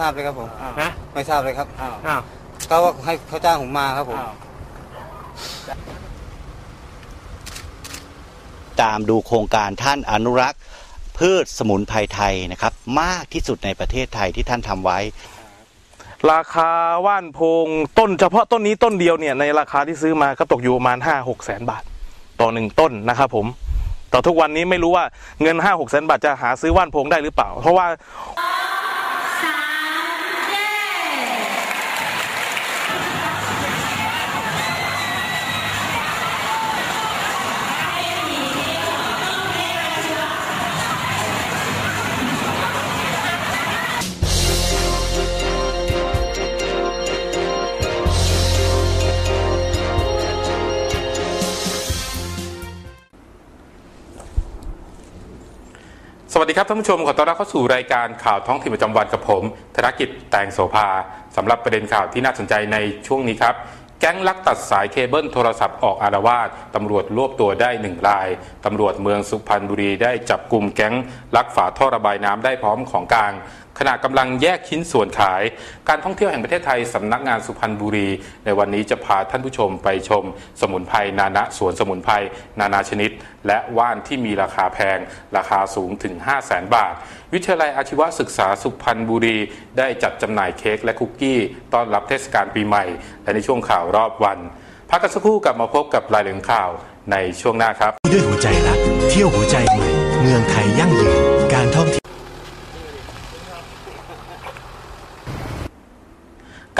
ทราบเลยครับผมอ้าวนะ ไม่ทราบเลยครับอ้าวอ้าวก็ว่าให้เขาจ้างผมมาครับผม อ้าว ตามดูโครงการท่านอนุรักษ์พืชสมุนไพรไทยนะครับ มากที่สุดในประเทศไทยที่ท่านทำไว้ ราคาว่านโพงต้นเฉพาะต้นนี้ต้นเดียวเนี่ยในราคาที่ซื้อมาก็ตกอยู่ประมาณห้าหกแสนบาท ต่อหนึ่งต้นนะครับผม แต่ทุกวันนี้ไม่รู้ว่าเงินห้าหกแสนบาทจะหาซื้อว่านโพงได้หรือเปล่า เพราะว่า ดีครับท่านผู้ชมขอต้อนรับเข้าสู่รายการข่าวท้องถิ่นประจำวันกับผมธนกิจแตงโสภาสำหรับประเด็นข่าวที่น่าสนใจในช่วงนี้ครับ แก๊งลักตัดสายเคเบิลโทรศัพท์ออกอารวาสตำรวจรวบตัวได้หนึ่งรายตำรวจเมืองสุพรรณบุรีได้จับกลุ่มแก๊งลักฝาท่อระบายน้ำได้พร้อมของกลางขณะกำลังแยกชิ้นส่วนขาย การท่องเที่ยวแห่งประเทศไทยสำนักงานสุพรรณบุรี ในวันนี้จะพาท่านผู้ชมไปชม สมุนไพรนานาสวนสมุนไพรนานาชนิด และว่านที่มีราคาแพง ราคาสูงถึง 5 0 0แสนบาท วิทยาลัยอาชีวศึกษาสุพรรณบุรี ได้จัดจำหน่ายเค้กและคุกกี้ต้อนรับเทศกาลปีใหม่ และในช่วงข่าวรอบวัน พักกันสักครู่กลับมาพบกับรายละเอียดข่าวในช่วงหน้าครับด้วยหัวใจรักเที่ยวหัวใจใหม่เมืองไทยยั่งยืนการท่องเที่ยว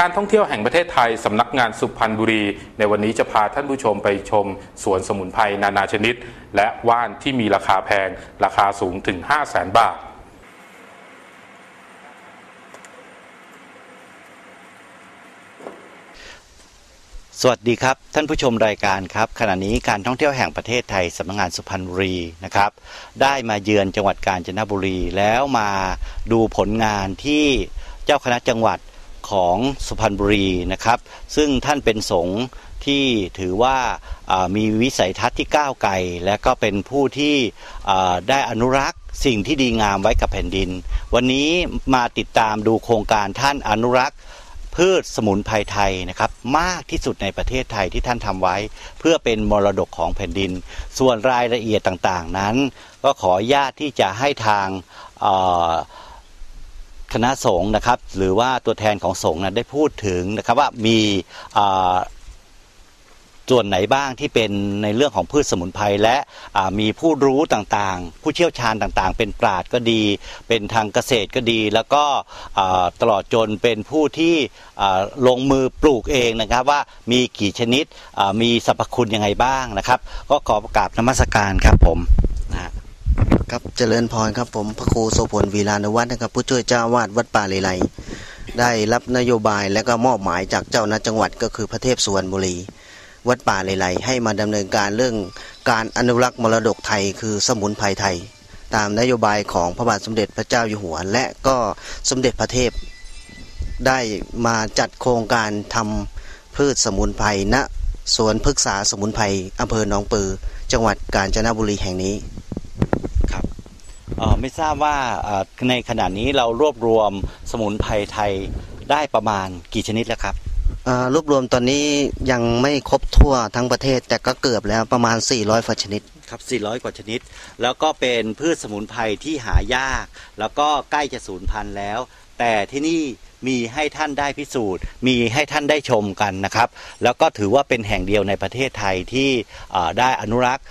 การท่องเที่ยวแห่งประเทศไทยสำนักงานสุพรรณบุรี ในวันนี้จะพาท่านผู้ชมไปชมสวนสมุนไพรนานาชนิด และว่านที่มีราคาแพง ราคาสูงถึง 5 0 0แสนบาท สวัสดีครับ ท่านผู้ชมรายการครับ ขณะนี้การท่องเที่ยวแห่งประเทศไทยสำนักงานสุพรรณบุรีนะครับ ได้มาเยือนจังหวัดกาญจนบุรีแล้วมาดูผลงานที่เจ้าคณะจังหวัด ของสุพรรณบุรีนะครับ ซึ่งท่านเป็นสงฆ์ที่ถือว่ามีวิสัยทัศน์ที่ก้าวไกลและก็เป็นผู้ที่ได้อนุรักษ์สิ่งที่ดีงามไว้กับแผ่นดิน วันนี้มาติดตามดูโครงการท่านอนุรักษ์พืชสมุนไพรไทยนะครับมากที่สุดในประเทศไทยที่ท่านทำไว้ เพื่อเป็นมรดกของแผ่นดิน ส่วนรายละเอียดต่างๆนั้น ก็ขออนุญาตที่จะให้ทาง คณะสงฆ์นะครับ หรือว่าตัวแทนของสงฆ์นะได้พูดถึงนะครับว่ามีส่วนไหนบ้างที่เป็นในเรื่องของพืชสมุนไพรและมีผู้รู้ต่างๆ ผู้เชี่ยวชาญต่างๆ เป็นปราดก็ดี เป็นทางเกษตรก็ดี แล้วก็ตลอดจนเป็นผู้ที่ลงมือปลูกเองนะครับว่ามีกี่ชนิดมีสรรพคุณยังไงบ้างนะครับ ก็ขอประกาบนมัสการครับผม ครับเจริญพรครับผมพระครูโสพลวีลานวัฒน์นะครับผู้ช่วยเจ้าวาดวัดป่าเลไลได้รับนโยบายและก็มอบหมายจากเจ้าหน้าจังหวัดก็คือพระเทพสุวรรณบุรี วัดป่าเลไลให้มาดำเนินการเรื่องการอนุรักษ์มรดกไทย คือสมุนไพรไทย ตามนโยบายของพระบาทสมเด็จพระเจ้าอยู่หัว และก็สมเด็จพระเทพได้มาจัดโครงการทำพืชสมุนไพรณสวนพฤกษาสมุนไพรอำเภอหนองปือ จังหวัดกาญจนบุรีแห่งนี้ ไม่ทราบว่าเอ่อในขณะนี้เรารวบรวมสมุนไพรไทยได้ประมาณกี่ชนิดแล้วครับอ่ารวบรวมตอนนี้ยังไม่ครบทั่วทั้งประเทศ แต่ก็เกือบแล้วประมาณ 400ฝ่าชนิดครับ 400 กว่าชนิด แล้วก็เป็นพืชสมุนไพรที่หายาก แล้วก็ใกล้จะสูญพันธุ์แล้ว แต่ที่นี่ มีให้ท่านได้พิสูจน์ มีให้ท่านได้ชมกันนะครับ แล้วก็ถือว่าเป็นแห่งเดียวในประเทศไทยที่ได้อนุรักษ์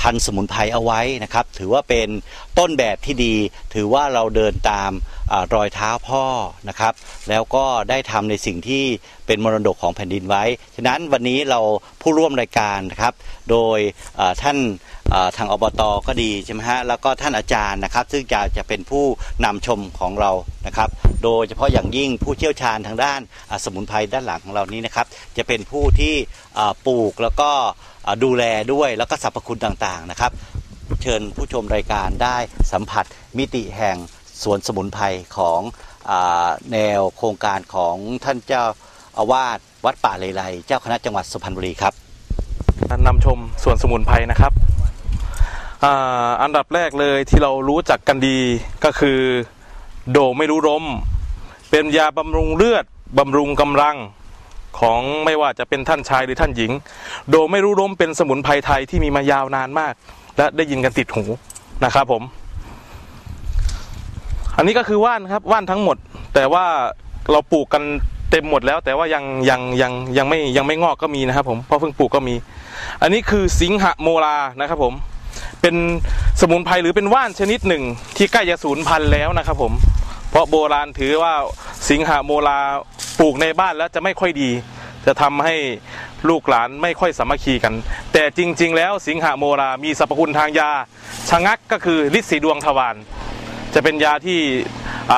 พันธุ์สมุนไพรเอาไว้นะครับ ถือว่าเป็นต้นแบบที่ดี ถือว่าเราเดินตามอรอยเท้าพ่อนะครับ แล้วก็ได้ทำในสิ่งที่เป็นมรดกของแผ่นดินไว้ ฉะนั้นวันนี้เราผู้ร่วมรายการนะครับ โดยท่านทางอบตก็ดีใช่ไหมฮะ แล้วก็ท่านอาจารย์นะครับ ซึ่งจะจะเป็นผู้นำชมของเรานะครับ โดยเฉพาะอย่างยิ่งผู้เชี่ยวชาญทางด้านสมุนไพรด้านหลังของเรานี้นะครับ จะเป็นผู้ที่ปลูกแล้วก็ดูแลด้วยแล้วก็สรรพคุณต่างๆนะครับ เชิญผู้ชมรายการได้สัมผัสมิติแห่งสวนสมุนไพรของอแนวโครงการของท่านเจ้าอาวาสวัดป่าเลไลเจ้าคณะจังหวัดสุพรรณบุรีครับนำชมสวนสมุนไพรนะครับอันดับแรกเลยที่เรารู้จักกันดีก็คือ โดไม่รู้ล้ม เป็นยาบำรุงเลือดบำรุงกำลังของไม่ว่าจะเป็นท่านชายหรือท่านหญิง โดไม่รู้ล้มเป็นสมุนไพรไทยที่มีมายาวนานมาก และได้ยินกันติดหูนะครับผม อันนี้ก็คือว่านครับว่านทั้งหมด แต่ว่าเราปลูกกันเต็มหมดแล้ว แต่ว่ายังยังยังยังไม่ยังไม่งอกก็มีนะครับผมเพราะเพิ่งปลูกก็มี อันนี้คือสิงหโมลานะครับผมเป็นสมุนไพรหรือเป็นว่านชนิดหนึ่งที่ใกล้จะสูญพันธุ์แล้วนะครับผม เพราะโบราณถือว่า สิงหโมลาปลูกในบ้านแล้วจะไม่ค่อยดี จะทำให้ลูกหลานไม่ค่อยสามัคคีกัน แต่จริง ๆ แล้วสิงหโมลามีสรรพคุณทางยาชะงักก็คือฤทธิ์สีดวงทวารจะเป็นยาที่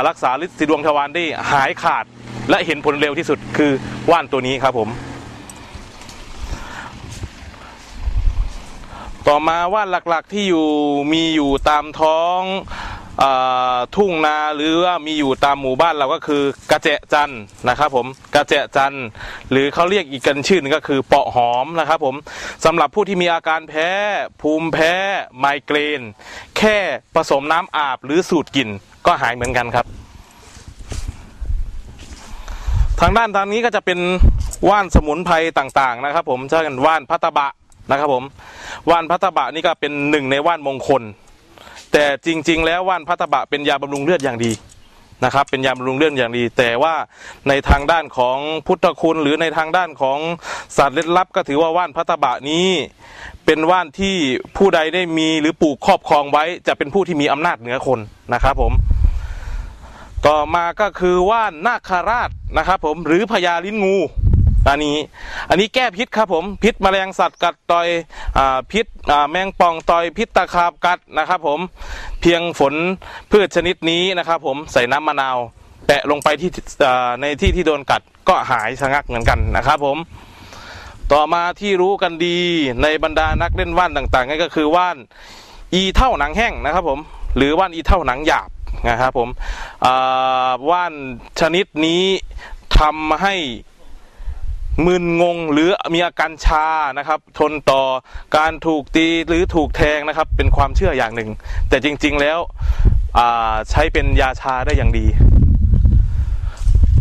รักษาฤทธิ์สีดวงทวารได้หายขาด และเห็นผลเร็วที่สุดคือว่านตัวนี้ครับผมต่อมาว่านหลักๆที่อยู่มีอยู่ตามท้อง ทุ่งนาหรือว่ามีอยู่ตามหมู่บ้านเราก็คือกระเจจันนะครับผมกระเจจันหรือเขาเรียกอีกกันชื่อหนึงก็คือเปาะหอมนะครับผมสำหรับผู้ที่มีอาการแพ้ ภูมิแพ้ ไมเกรน แค่ผสมน้ำอาบหรือสูตรกลิ่นก็หายเหมือนกันครับ ทางด้านทางนี้ก็จะเป็นว่านสมุนไพรต่างๆนะครับ ผมเช่นว่านพัตตบะนะครับผมว่านพัตตบะนี่ก็เป็นหนึ่งในว่านมงคล แต่จริง ๆ แล้วว่านพัตตบะเป็นยาบำรุงเลือดอย่างดีนะครับเป็นยาบำรุงเลือดอย่างดี แต่ว่าในทางด้านของพุทธคุณ หรือในทางด้านของศาสตร์เลึกลับ ก็ถือว่าว่านพัตตบะนี้ เป็นว่านที่ผู้ใดได้มีหรือปลูกครอบครองไว้ จะเป็นผู้ที่มีอำนาจเหนือคนนะครับผมต่อมาก็คือว่านนาคาราชนะครับผมหรือพญาลิ้นงู อันนี้ อันนี้แก้พิษครับผมพิษแมลงสัตว์กัดต่อยอพิษแมงป่องต่อยพิษตะขาบกัดนะครับ ผมเพียงฝนพืชชนิดนี้นะครับ ผมใส่น้ำมะนาวแปะลงไปที่ในที่ที่โดนกัดก็หายชะงักเหมือนกันนะครับ ผม ต่อมาที่รู้กันดีในบรรดานักเล่นว่านต่างๆนั่นก็คือว่านอีเท่าหนังแห้งนะครับ ผม หรือว่านอีเท่าหนังหยาบนะครับ ผมว่านชนิดนี้ทำให้ มึนงงหรือมีอาการชานะครับ ทนต่อการถูกตีหรือถูกแทงนะครับ เป็นความเชื่ออย่างหนึ่ง แต่จริงๆแล้วใช้เป็นยาชาได้อย่างดี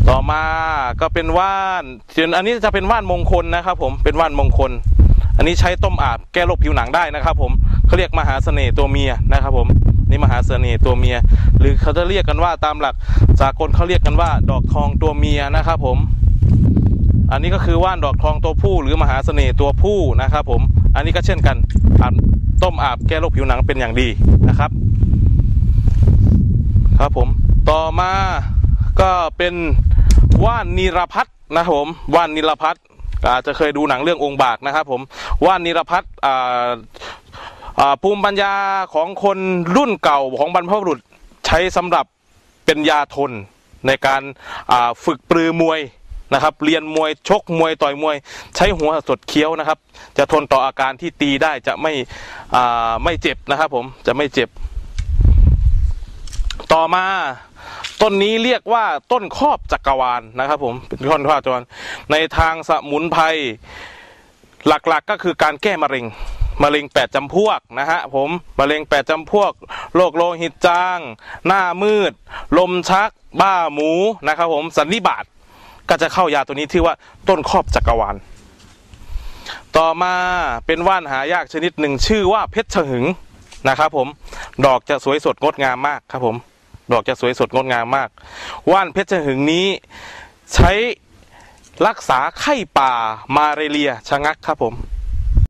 ต่อมาก็เป็นว่านส่วนอันนี้จะเป็นว่านมงคลนะครับ ผมเป็นว่านมงคล อันนี้ใช้ต้มอาบแก้โรคผิวหนังได้นะครับ ผมเขาเรียกมหาเสน่ห์ตัวเมียนะครับ ผมนี่มหาเสน่ห์ตัวเมีย หรือเขาจะเรียกกันว่าตามหลักสากลเขาเรียกกันว่า ดอกทองตัวเมียนะครับ ผม อันนี้ก็คือว่านดอกทองตัวผู้หรือมหาเสน่ห์ตัวผู้นะครับผมอันนี้ก็เช่นกันอาบต้มอาบแก้โรคผิวหนังเป็นอย่างดีนะครับ ครับผมต่อมาก็เป็นว่านนิรพัฒนะครับผมว่านนิรพัฒอาจจะเคยดูหนังเรื่ององค์บากนะครับผมว่านนิรพัฒภูมิปัญญาของคนรุ่นเก่าของบรรพบุรุษใช้สำหรับเป็นยาทนในการฝึกปรือมวย นะครับเรียนมวยชกมวยต่อยมวย ใช้หัวสดเคี้ยวนะครับ จะทนต่ออาการที่ตีได้จะไม่ไม่เจ็บนะครับ ผมจะไม่เจ็บ ต่อมาต้นนี้เรียกว่าต้นครอบจักรวาลนะครับ ผมเป็นต้นครอบจักรวาลในทางสมุนไพรหลักๆก็คือการแก้มะเร็งมะเร็งแปดจำพวกนะฮะผมมะเร็งแปดจำพวกโรคโลหิตจาง หน้ามืด ลมชัก บ้าหมูนะครับผมสันนิบาต ก็จะเข้ายาตัวนี้ที่ว่าต้นครอบจักรวาล ต่อมาเป็นว่านหายากชนิดหนึ่งชื่อว่าเพชรฉหึงนะครับผมดอกจะสวยสดงดงามมากครับผมดอกจะสวยสดงดงามมาก ว่านเพชรฉหึงนี้ใช้รักษาไข้ป่ามาเรเลียชะงักครับผม